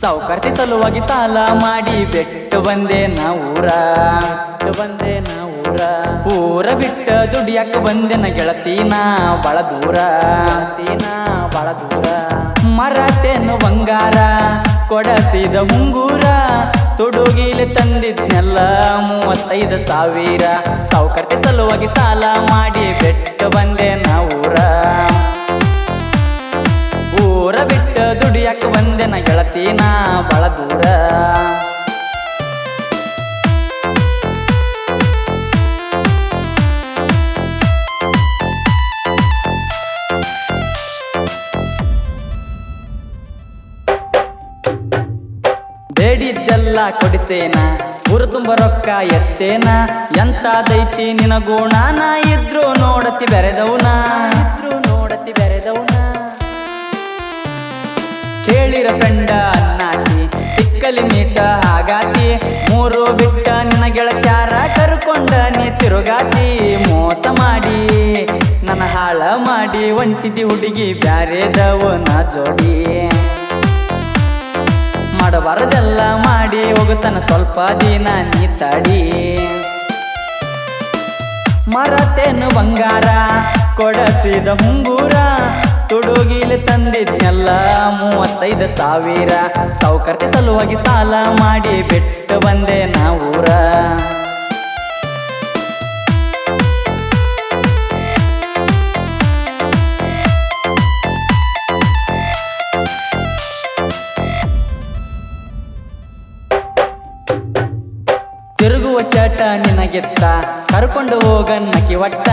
ಸಾವುಕಾರ್ತಿ ಸಲುವಾಗಿ ಸಾಲ ಮಾಡಿ ಬೆಟ್ಟು ಬಂದೆ ನಾ ಊರ. ಬಿಟ್ಟು ಬಂದೆ ನಾ ಊರ. ಬಿಟ್ಟ ದುಡಿಯಾಕ ಬಂದೆ ನ ಗೆಳತೀನ ಬಳ ದೂರ ತೀನ ಬಳ ದೂರ. ಮರತೇನು ಬಂಗಾರ, ಕೊಡಸಿದ ಮುಂಗೂರ ತೊಡುಗಿಲಿ ತಂದಿದ್ನೆಲ್ಲ ಮೂವತ್ತೈದು ಸಾವಿರ. ಸಾವುಕಾರ್ತಿ ಸಲುವಾಗಿ ಸಾಲ ಮಾಡಿ ಬೆಟ್ಟು ಬಂದೆ ನಾ ಊರ. ಊರ ಬಿಟ್ಟ ದುಡಿಯಾಕ ಒಂದಿನ ಗೆಳತಿನ ಬಳ ದೂರ. ಬೇಡಿದ್ದೆಲ್ಲ ಕೊಡಿಸೇನ ಊರು ತುಂಬ ರೊಕ್ಕ ಎತ್ತೇನ, ಎಂತಾದೈತಿ ದೈತಿ ನಿನಗೋಣ ನಾ ಇದ್ರು ನೋಡತಿ, ಬೆರೆದವನ? ಇದ್ರು ನೋಡತಿ ಕೇಳಿರ ಫ್ರೆಂಡ ಅನ್ನಾಕಿ ಸಿಕ್ಕಲಿ ನೀಟ ಹಾಗಾತಿ ಮೂರು ಬಿಟ್ಟ ನಿನ್ನ ಗೆಳತ್ಯಾರ ಕರ್ಕೊಂಡ ನೀ ತಿರುಗಾತಿ ಮೋಸ ಮಾಡಿ, ನನ್ನ ಹಾಳ ಮಾಡಿ, ಒಂಟಿದಿ ಹುಡುಗಿ ಬ್ಯಾರೆದವನ ಜೋಡಿ. ಮಾಡಬಾರದೆಲ್ಲ ಮಾಡಿ ಹೋಗುತ್ತಾನ ಸ್ವಲ್ಪ ದಿನ ನೀ ತಡಿ. ಮರತೇನು ಬಂಗಾರ, ಕೊಡಸಿದ ಮುಂಗೂರ ತುಡುಗಿಲಿ ತಂದಿದ್ನೆಲ್ಲ ಮೂವತ್ತೈದು ಸಾವಿರ. ಸೌಕರ್ಯ ಸಲುವಾಗಿ ಸಾಲ ಮಾಡಿ ಬಿಟ್ಟು ಬಂದೆ ನಾವೂರ. ತಿರುಗುವ ಚಟ ನಿನಗೆತ್ತ. ಕರ್ಕೊಂಡು ಹೋಗ ನಕಿ ಒಟ್ಟ.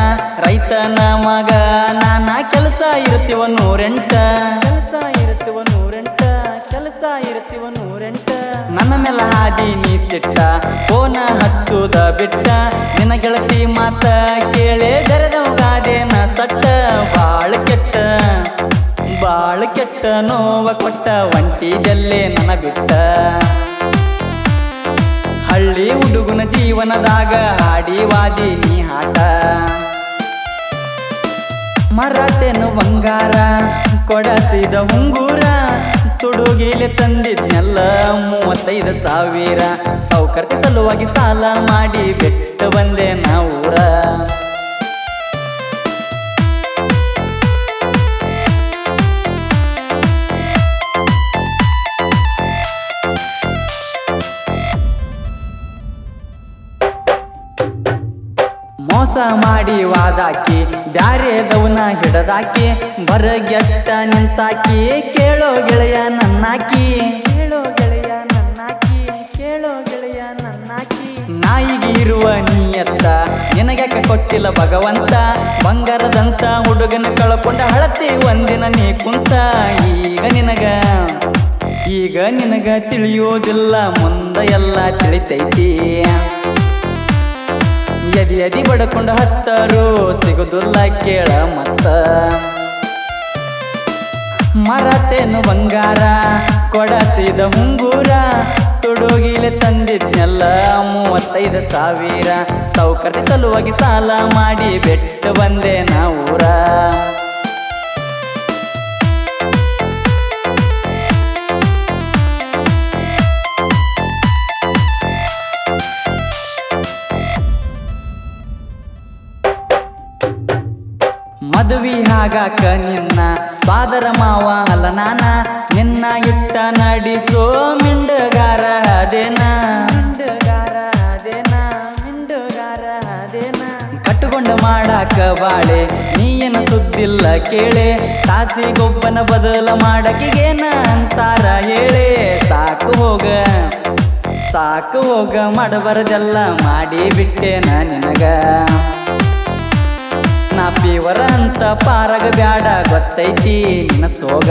ರೈತನ ಮಗ ನಾನ ಕೆಲಸ ಇರ್ತೀವ ನೂರೆಂಟ. ಕೆಲಸ ಇರ್ತೀವ ನೂರೆಂಟ ಕೆಲಸ ಇರ್ತೀವ ನೂರೆಂಟ. ನನ್ನ ಮೇಲೆ ಹಾದಿ ನೀ ಸಿಟ್ಟ ಫೋನ ಹಚ್ಚುದ ಬಿಟ್ಟ. ನಿನ್ನ ಗೆಳತಿ ಮಾತ ಕೇಳೇ ಬೆರೆದವಗಾದೇನ ಸಟ್ಟ. ಬಾಳ ಕೆಟ್ಟ ಬಾಳ ಕೆಟ್ಟ ನೋವ ಕೊಟ್ಟ ಒಂಟಿದಲ್ಲೇ ನನ್ನ ಬಿಟ್ಟ. ಹಳ್ಳಿ ಹುಡುಗನ ಜೀವನದಾಗ ಹಾಡಿ ವಾದಿ ನೀ ಹಾಟ. ಮರತೇನು ಬಂಗಾರ, ಕೊಡಸಿದ ಮುಂಗೂರ ತುಡುಗಿಲಿ ತಂದಿದ್ನೆಲ್ಲ ಮೂವತ್ತೈದು ಸಾವಿರ. ಸೌಕರ್ಯ ಸಲುವಾಗಿ ಸಾಲ ಮಾಡಿ ಬಿಟ್ಟು ಬಂದೆ ನಾ ಮಾಡಿ ವಾದಾಕಿ ಬ್ಯಾರೆದವನ ಹಿಡದಾಕಿ, ಬರಗೆಟ್ಟ ನಿಂತಾಕಿ, ಕೇಳೋ ಗೆಳೆಯ ನನ್ನಾಕಿ. ಕೇಳೋ ಗೆಳೆಯ ನನ್ನಾಕಿ, ಕೇಳೋ ಗೆಳೆಯ ನನ್ನಾಕಿ. ನಾಯಿಗೆ ಇರುವ ನೀಯತ್ತ ನಿನಗ್ಯಾಕೆ ಕೊಟ್ಟಿಲ್ಲ ಭಗವಂತ? ಬಂಗಾರದಂತ ಹುಡುಗನ ಕಳ್ಕೊಂಡ ಹಳತಿ ಒಂದಿನ ನೀ ಕುಂತ. ಈಗ ನಿನಗ ಈಗ ನಿನಗ ತಿಳಿಯೋದಿಲ್ಲ, ಮುಂದೆ ಎಲ್ಲ ತಿಳಿತೈತಿ. ಎದಿ ಬಡ್ಕೊಂಡು ಹತ್ತರು, ಸಿಗುದಿಲ್ಲ ಕೇಳ ಮತ್ತ. ಮರತೇನು ಬಂಗಾರ ಕೊಡತಿದ ಮುಂಗೂರ, ತೊಡುಗಿಲೆ ತಂದಿದ್ನೆಲ್ಲ ಮೂವತ್ತೈದು ಸಾವಿರ. ಸೌಕರ್ಯ ಸಲುವಾಗಿ ಸಾಲ ಮಾಡಿ ಬೆಟ್ಟು ಬಂದೆ ನಾ ಊರ. ಮದುವಿ ಹಾಗಾಕ ನಿನ್ನ ಸಾದರ ಮಾವ ಅಲ್ಲ ನಾನ. ನಿನ್ನ ಇಟ್ಟ ನಡಿಸೋ ಮಿಂಡಗಾರ ಅದೇನಾ? ಮಿಂಡಗಾರ ಅದೇನಾ? ಮಿಂಡಗಾರ ಅದೇನ? ಕಟ್ಟುಕೊಂಡು ಮಾಡಾಕ ಬಾಳೆ, ನೀಯನ ಸುದ್ದಿಲ್ಲ ಕೇಳೆ. ತಾಸಿಗೊಬ್ಬನ ಬದಲ ಮಾಡಕಿಗೇನ ಅಂತಾರ ಹೇಳೆ. ಸಾಕು ಹೋಗ ಸಾಕು ಹೋಗ, ಮಾಡಬಾರದೆಲ್ಲ ಮಾಡಿ ಬಿಟ್ಟೆನ ನಿನಗ. ಫೀವರ ಅಂತ ಪಾರಗ ಬ್ಯಾಡ, ಗೊತ್ತೈತಿ ನಿನ್ನ ಸೋಗ.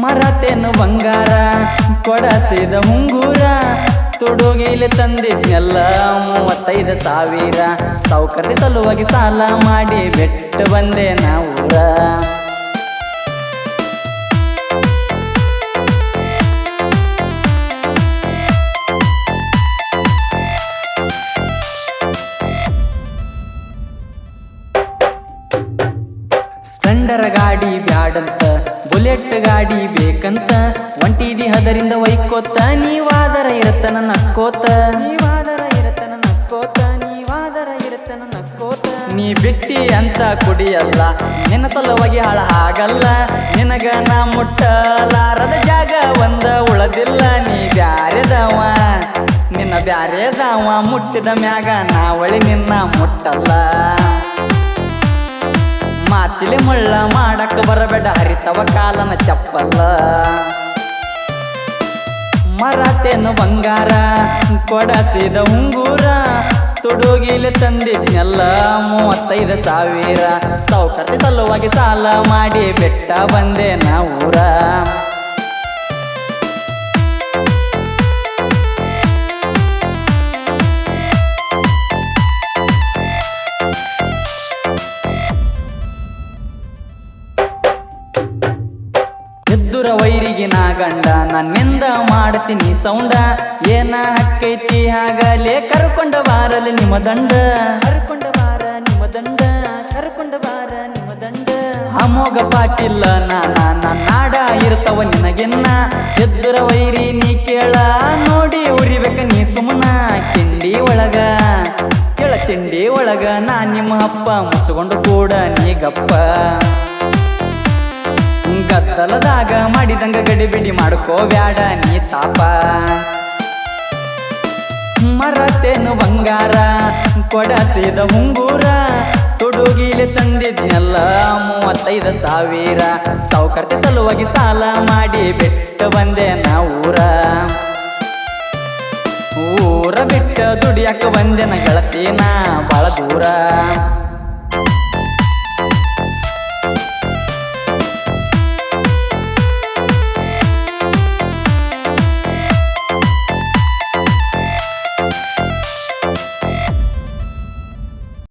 ಮರತೇನು ಬಂಗಾರ, ಕೊಡಸಿದ ಮುಂಗೂರ ತೊಡುಗೆಯಲ್ಲಿ ತಂದಿದ್ನೆಲ್ಲ ಮೂವತ್ತೈದು ಸಾವಿರ. ಸೌಕರ್ಯ ಸಲುವಾಗಿ ಸಾಲ ಮಾಡಿ ಬೆಟ್ಟು ಬಂದೆ ನಾ ಊರ. ಬ್ಯಾಡಂತ ಬುಲೆಟ್ ಗಾಡಿ ಬೇಕಂತ. ಒಂಟಿದಿ ಹದರಿಂದ ವೈಕೋತ, ನೀವಾದರ ಇರತನ ನಕ್ಕೋತ ನೀವಾದರ ಇರತನ ನಕ್ಕೋತ ನೀವಾದರ ಇರತನ ನಕ್ಕೋತ ನೀ ಬಿಟ್ಟಿ ಅಂತ ಕುಡಿಯಲ್ಲ, ನಿನ್ನ ಸಲುವಾಗಿ ಹಾಳ ಆಗಲ್ಲ. ನಿನಗ ನಾ ಮುಟ್ಟಲಾರದ ಜಾಗ ಒಂದ ಉಳದಿಲ್ಲ, ನೀ ಬ್ಯಾರೆದವ. ನಿನ್ನ ಬ್ಯಾರೆದವ, ಮುಟ್ಟಿದ ಮ್ಯಾಗ ನಾ ಒಳಿ ನಿನ್ನ ಮುಟ್ಟಲ್ಲ. ಮಾತಿಲಿ ಮುಳ್ಳ ಮಾಡಕ್ಕೆ ಬರಬೇಡ, ಹರಿತವ ಕಾಲನ ಚಪ್ಪಲ್ಲ ಮರಾತೇನು ಬಂಗಾರ, ಕೊಡಸಿದ ಉಂಗೂರ, ತೊಡುಗಿಲೆ ತಂದಿದ್ನೆಲ್ಲ ಮೂವತ್ತೈದು ಸಾವಿರ. ಸೌಕರ್ಯ ಸಲುವಾಗಿ ಸಾಲ ಮಾಡಿ ಬೆಟ್ಟ ಬಂದೆ ನಾ ಊರ. ಎದ್ದುರ ವೈರಿಗೆ ನಾ ಗಂಡ ನನ್ನಿಂದ ಮಾಡ್ತೀನಿ ಸೌಂಡ? ಏನ ಹಕ್ಕೈತಿ ಹಾಗಲೇ ಕರ್ಕೊಂಡ ಬಾರಲಿ ನಿಮ್ಮ ದಂಡ. ಕರ್ಕೊಂಡ ಬಾರ ನಿಮ್ಮ ದಂಡ ಕರ್ಕೊಂಡ ಬಾರ ನಿಮ್ಮ ದಂಡ. ಅಮೋಘ ಪಾಟಿಲ್ಲ ನಾನ ನಾಡ ಇರ್ತವ ನಿನಗೆನ್ನ. ಎದ್ದುರ ವೈರಿ ನೀ ಕೇಳ ನೋಡಿ ಉರಿಬೇಕ ನೀ ಸುಮ್ಮನ ಕಿಂಡಿ ಒಳಗ ಕೆಳ ತಿಂಡಿ ಒಳಗ ನಾ ನಿಮ್ಮ ಅಪ್ಪ ಮುಚ್ಚಿಕೊಂಡು ಕೂಡ ನೀ ಗಪ್ಪ. ಗದ್ದಲದಾಗ ಮಾಡಿದಂಗ ಗಡಿಬಿಡಿ ಮಾಡ್ಕೋ ಬ್ಯಾಡ ನೀ ತಾಪ. ಮರತೇನು ಬಂಗಾರ, ಕೊಡಸಿದ ಉಂಗೂರ, ತೊಡುಗಿಲಿ ತಂದಿದ್ನೆಲ್ಲ ಮೂವತ್ತೈದು ಸಾವಿರ. ಸೌಕರ್ಯ ಸಲುವಾಗಿ ಸಾಲ ಮಾಡಿ ಬಿಟ್ಟು ಬಂದೆ ನಾ ಊರ. ಊರ ಬಿಟ್ಟು ದುಡಿಯಕ್ಕೆ ಬಂದೆ ನಾ ಗೆಳತಿನ ಭಾಳ ದೂರ.